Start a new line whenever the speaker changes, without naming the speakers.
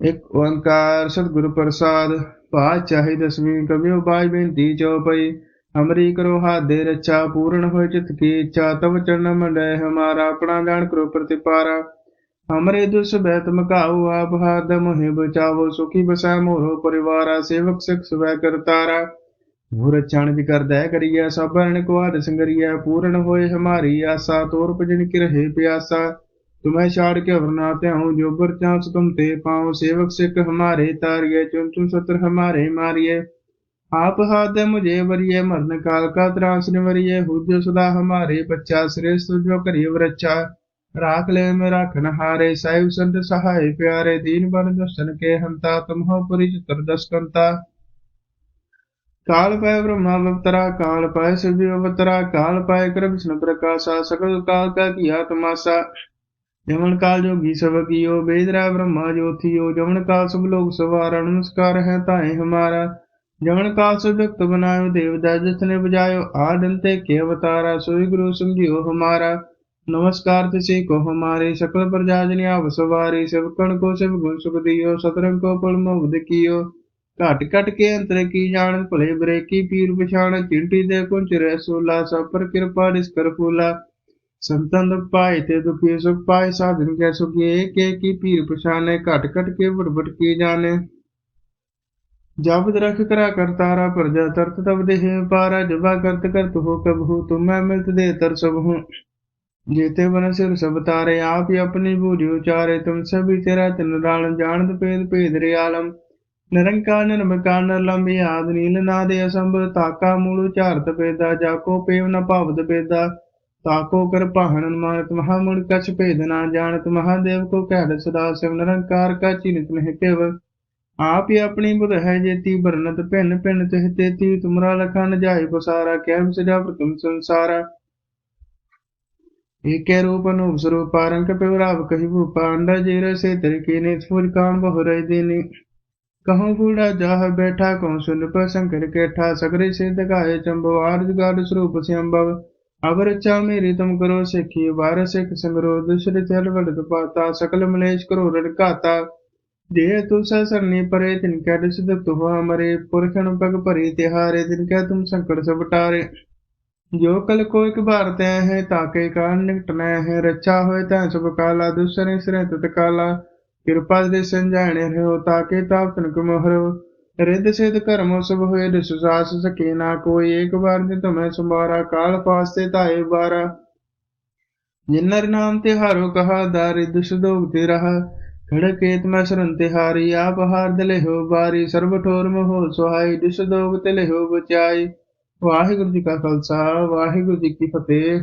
ਇੱਕ ਓੰਕਾਰ ਸਤਿਗੁਰ ਪ੍ਰਸਾਦ ਪਾਤਸ਼ਾਹੀ ਦਸਵੀਂ ਕਬਿਓ ਬਾਜ ਬੇਨਤੀ ਚਉਪਈ ਹਮਰੀ ਕਰੋ ਹਾਦੇ ਰੱਛਾ, ਪੂਰਨ ਹੋਏ ਚਿਤ ਕੀ ਇੱਛਾ, ਤਵ ਚਰਨ ਮੰਡੈ ਹਮਾਰਾ, ਆਪਣਾ ਜਾਣ ਕਰੋ ਪ੍ਰਤਿਪਾਰਾ। ਹਮਰੇ ਦੁਸ ਬੈਤ ਮਕਾਉ, ਆਪ ਹਾਦ ਮੋਹਿ ਬਚਾਵੋ, ਸੁਖੀ ਬਸੈ ਮੋਰੋ ਪਰਿਵਾਰਾ, ਸੇਵਕ ਸਿਖ ਸਵੈ ਕਰਤਾਰਾ। ਗੁਰ ਚਣ ਵੀ ਕਰਦਾ ਕਰੀਐ ਸਭਰਨ ਕੋ ਆਦ ਸੰਗਰੀਐ, ਪੂਰਨ ਹੋਏ ਹਮਾਰੀ ਆਸਾ, ਤੋਰ ਭਜਨ ਕੀ ਰਹੇ ਪਿਆਸਾ। तुम्हें छाड़ के वरनाते हूँ जो बर चांस तुम ते पाओ सेवक सिख हमारे तारिये चुन चुन सत्र हमारे मारिये आप हाथ मुझे वरिये मरण काल का त्रास निवरिये हुज सदा हमारे बच्चा श्रेष्ठ जो करिए वरच्चा राख ले में राखन हारे साहिब संत सहाय प्यारे दीन बन दर्शन के हंता तुम हो पुरी चतुर्दश कंता काल पाए ब्रह्मा अवतरा काल पाए शिव अवतरा काल पाए कर विष्णु प्रकाशा सकल काल का किया तमाशा ਜਮਨ ਕਾਲ ਜੋਗੀ ਸਭ ਕੀਓ ਬੇਦਰਾ ਬ੍ਰਹਮਾ ਜੋਤੀਓ, ਜਮਨ ਕਾਲ ਸਭ ਲੋਕ ਸਵਾਰਾ, ਨਮਸਕਾਰ ਹੈ ਤਾਏ ਹਮਾਰਾ। ਜਮਨ ਕਾਲ ਸਭ ਜਗਤ ਬਨਾਇਓ ਦੇਵਦਾ ਜਿਸਨੇ ਬਜਾਇਓ ਆਦਨ ਤੇ ਕੇ ਅਵਤਾਰਾ, ਸੋਈ ਗੁਰੂ ਸਮਝਿਓ ਹਮਾਰਾ। ਨਮਸਕਾਰ ਤਿਸੇ ਕੋ ਹਮਾਰੇ, ਸਕਲ ਪ੍ਰਜਾ ਜਨ ਆਪ ਸਵਾਰੇ ਸਿਵਕਣ ਕੋ ਸਿਵ ਗੁਣ ਸੁਖ ਦਿਓ, ਸਤਰੰਗ ਕੋ ਪਲ ਮੁਗਧ ਕੀਓ ਘਟ ਘਟ ਕੇ ਅੰਤਰ ਕੀ ਜਾਣ, ਭਲੇ ਬਰੇ ਕੀ ਪੀਰ ਪਛਾਣ, ਚਿੰਟੀ ਦੇ ਕੁੰਚ ਰਸੂਲਾ ਸਭ ਪਰ ਕਿਰਪਾ ਦਿਸ ਫੂਲਾ। ਸੰਤਨ ਦਾ ਪਾਈ ਤੇ ਦੁਖੀ ਸੁਖ ਪਾਈ ਸਾਧਨ ਕੈ ਸੁਖੀ ਏਕ ਏਕ ਪੀਰ ਪਛਾਨੇ ਘਟ ਘਟ ਕੇ ਵੜਵੜ ਕੀ ਜਾਣੇ। ਜਬ ਦਰਖ ਕਰਾ ਕਰਤਾਰਾ ਪ੍ਰਜਾ ਤਰਤ ਤਬ ਦੇਹ ਪਾਰਾ, ਜਬਾ ਕਰਤ ਕਰਤ ਹੋ ਕਬਹੂ ਤੁਮ ਮੈਂ ਮਿਲਤ ਦੇ ਤਰ ਸਭ ਹੂੰ। ਜੇਤੇ ਬਨ ਸਿਰ ਸਭ ਤਾਰੇ, ਆਪ ਹੀ ਆਪਣੀ ਬੂਝੀ ਉਚਾਰੇ, ਤੁਮ ਸਭੀ ਤੇਰਾ ਤਿਨ ਰਾਲ ਜਾਣਦ ਭੇਦ ਭੇਦ ਰੇ ਆਲਮ ਨਿਰੰਕਾਰ ਨਿਰਮਕਾਰ ਨਿਰਲੰਬੀ ਆਦ ਨੀਲ ਨਾ ਦੇ ਅਸੰਭ ਤਾਕਾ ਮੂਲ ਉਚਾਰਤ ਪੇਦਾ ਜਾ ਕੋ ਪੇਵ ਨ ਭਵਦ ਪੇਦਾ ਤਾਕੋ ਕਰ ਭਾਹਨ ਮਾਨਤ ਮਹਾ ਮੁੜ ਕਛ ਭੇਦ ਨਾ ਜਾਣਤ, ਮਹਾਦੇਵ ਕੋ ਕਹਿ ਸਦਾ ਸਿਵ ਨਿਰੰਕਾਰ ਕਾ ਚਿੰਤ ਨਹਿ ਪਿਵ ਆਪ ਹੀ ਆਪਣੀ ਬੁਧ ਹੈ ਜੇਤੀ ਬਰਨਤ ਭਿੰਨ ਭਿੰਨ ਤਿਹ ਤੇਤੀ ਤੁਮਰਾ ਲਖਾ ਨ ਜਾਏ ਬਸਾਰਾ ਕਹਿ ਵਿਸਜਾ ਪ੍ਰਤਮ ਸੰਸਾਰਾ। ਏਕੇ ਰੂਪ ਅਨੂਪ ਸਰੂਪ ਆਰੰਕ ਪਿਵਰਾਵ ਕਹਿ ਭੂਪਾ, ਅੰਡਾ ਜੇਰੇ ਸੇ ਤਰ ਕੀ ਨੇ ਸੂਰ ਕਾਣ ਬਹੁ ਰਹਿ ਦੇਨੀ ਕਹਉ ਫੂੜਾ ਜਾਹ ਬੈਠਾ ਕਉ ਸੁਨ ਪਰ ਸੰਕਰ ਕੇਠਾ, ਸਗਰੇ ਸੇ ਦਗਾਏ ਚੰਬਵਾਰ ਜਗਾੜ ਸਰੂਪ ਸਿਅੰਬਵ से अम्बव अब रचा मेरी तुम करो सिखी बार सिख संगरो दूसरे चल वड़द पाता सकल मलेश करो रड़काता जे तु सरनी परे तिनकै दुख हुआ मरे पुरखन पग भरी तिहारे तिनकै तुम संकट सब टारे जो कल को एक बार तय है ताके कारण निकटना है रक्षा होए तय सब काला दूसरे सिर तत्काला ਕਿਰਪਾ ਦੇ ਸੰਜਾਣੇ ਰਹੋ ਤਾਕੇ ਤਾਪ ਤਨਕ ਮੋਹਰੋ ਰਿੱਧ ਸਿਧ ਕਰਮ ਸਭ ਹੋਏ ਦਿਸੁਸਾਸ ਸਕੇ ਨਾ ਕੋਈ। ਇੱਕ ਵਾਰ ਨੇ ਤੁਮੈ ਸੰਭਾਰਾ, ਕਾਲ ਪਾਸਤੇ ਤਾਏ ਬਾਰਾ ਜਿਨਰ ਨਾਮ ਤੇ ਹਾਰੋ ਕਹਾ ਦਾਰਿਦ ਸੁਦੋਗ ਤੇ ਰਹਾ। ਖੜਕੇਤ ਮੈਂ ਸਰਨ ਤੇ ਹਾਰੀ, ਆਪ ਹਾਰ ਦਲੇ ਹੋ ਬਾਰੀ ਸਰਬ ਠੋਰ ਮੋਹ ਸੁਹਾਈ, ਦਿਸ ਦੋਗ ਤੇ ਲਿਹੋ ਬਚਾਈ। ਵਾਹਿਗੁਰੂ ਜੀ ਕਾ ਖਾਲਸਾ, ਵਾਹਿਗੁਰੂ ਜੀ ਕੀ ਫਤਿਹ।